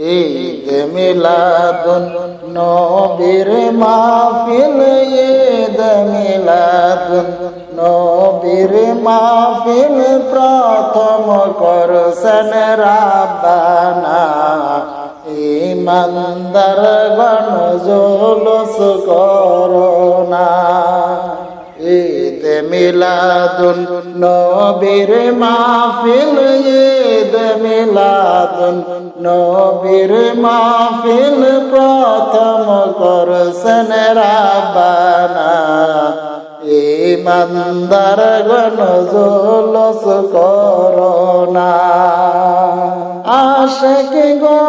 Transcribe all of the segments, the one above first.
ঈদ মিলাদুন নবীর মাহফিল ঈদ মিলাদুন নবীর মাহফিল। প্রথম করছেন রাব্বানা। ইমানদার গণ জুলুস করোনা মিলাদুন নবীর মাহফিল, ঈদ মিলাদুন নবীর মাহফিল প্রথম করছেন রাব্বানা। ইমানদার গণ জুলুস করোনা আশেক গো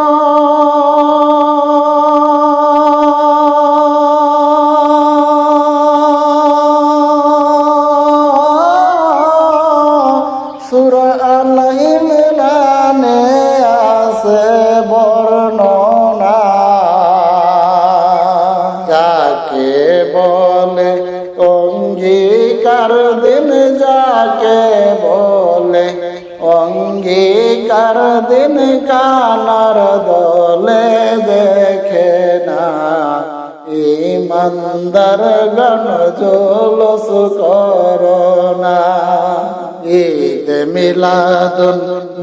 বলে, অঙ্গীকার দিন যাকে বলে, অঙ্গীকার দিন কানার দলে দেখে না। ইমানদার গণ জলস করোনা ঈদ মিলাদুন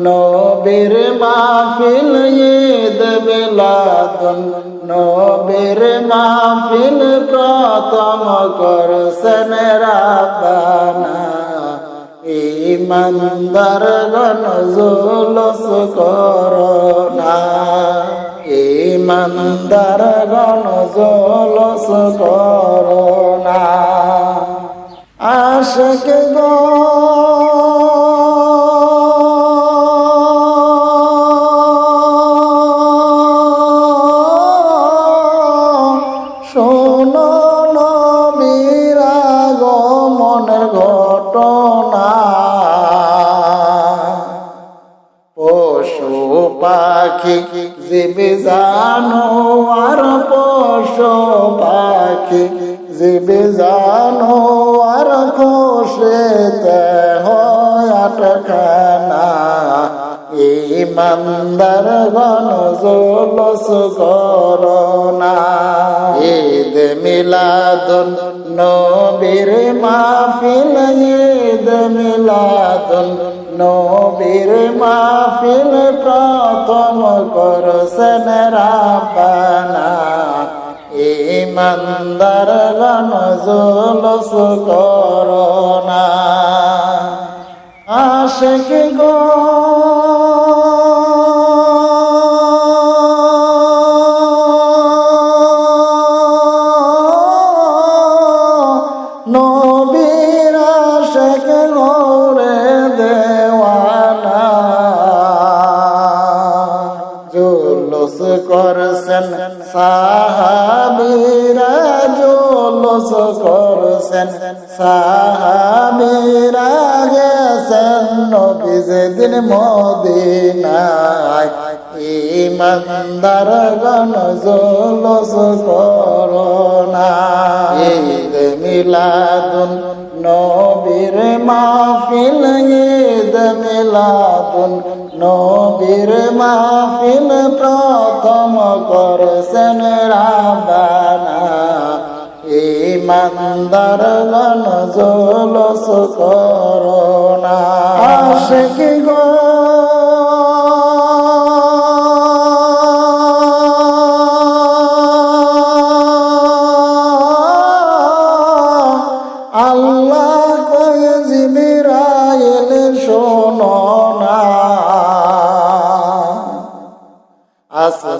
নবীর মাহফিল, ঈদ মিলাদুন নবীর মাহফিল প্রথম করছেন রাব্বানা। ইমানদার গণ জুলস করোনা। ইমানদার গণ জুলস করোনা। আশক গো শোনো নবীর আগমনের ঘটনা। পশু পাখি জীবে জানো আর পশু পাখি জীবে জানো আর খুশিতে হয় আটখানা ইমানদার গণ করোনা ঈদ মিলাদুন নবীর মাহফিল, ঈদ মিলাদুন নবীর মাহফিল প্রথম করছেন রাব্বানা। ইমানদার গণ জলস করোনা আশেক গো সাহাবীরা জুলুস করছেন। সাহাবীরা গেছেন নবী যেদিন মদিনায়। ইমানদার গণ জুলুস করোনা ঈদ মিলাদুন নবীর মাহফিল ঈদ মিলাদুন। নবীর মাহফিল প্রথম করছেন রাবানা। ইমানদার গণ জলস করোনা। আশিক গো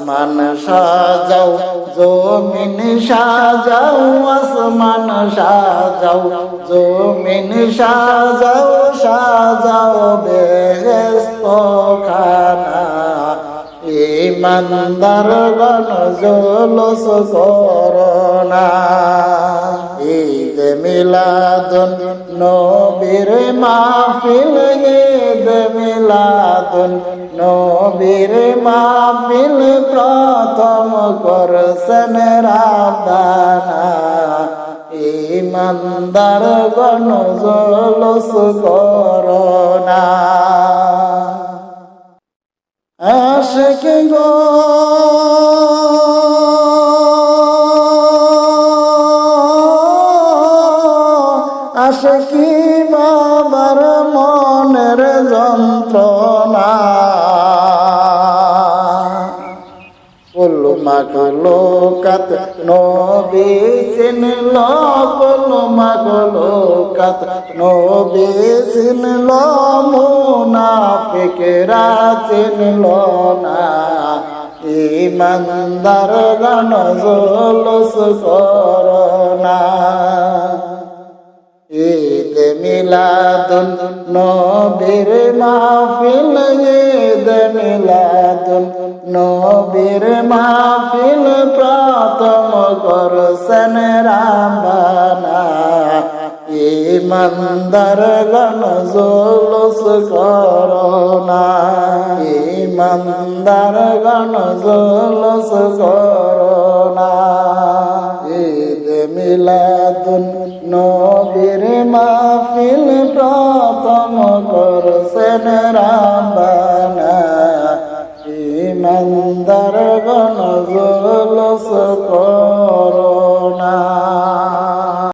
আসমান সাজাও, জমিন সাজাও, আসমান সাজাও, জমিন সাজাও সাজাও বেহেস্ত খানা ইমানদার গণ জলস করোনা ঈদ মিলাদুন নবীর মাহফিল ঈদ মিলাদুন নবীর মাহফিল প্রথম করছেন রাব্বানা ইমানদার গণ জলস করোনা। আশেক গো আসে কি বাবার মনের যন্ত্রণা। কুলমা গুলো কাত নবী চিনল কুলমা গুলো কাত নবী চিনল মুনাফিকরা চিনল না ইমানদার গান জলস করনা। মিলাদুন নবীর মাহফিল, ঈদ মিলাদুন নবীর মাহফিল প্রথম করছেন রামবানা। ইমানদার গণ জলস করোনা ইমানদার গণ জলস করোনা ঈদ মিলাদুন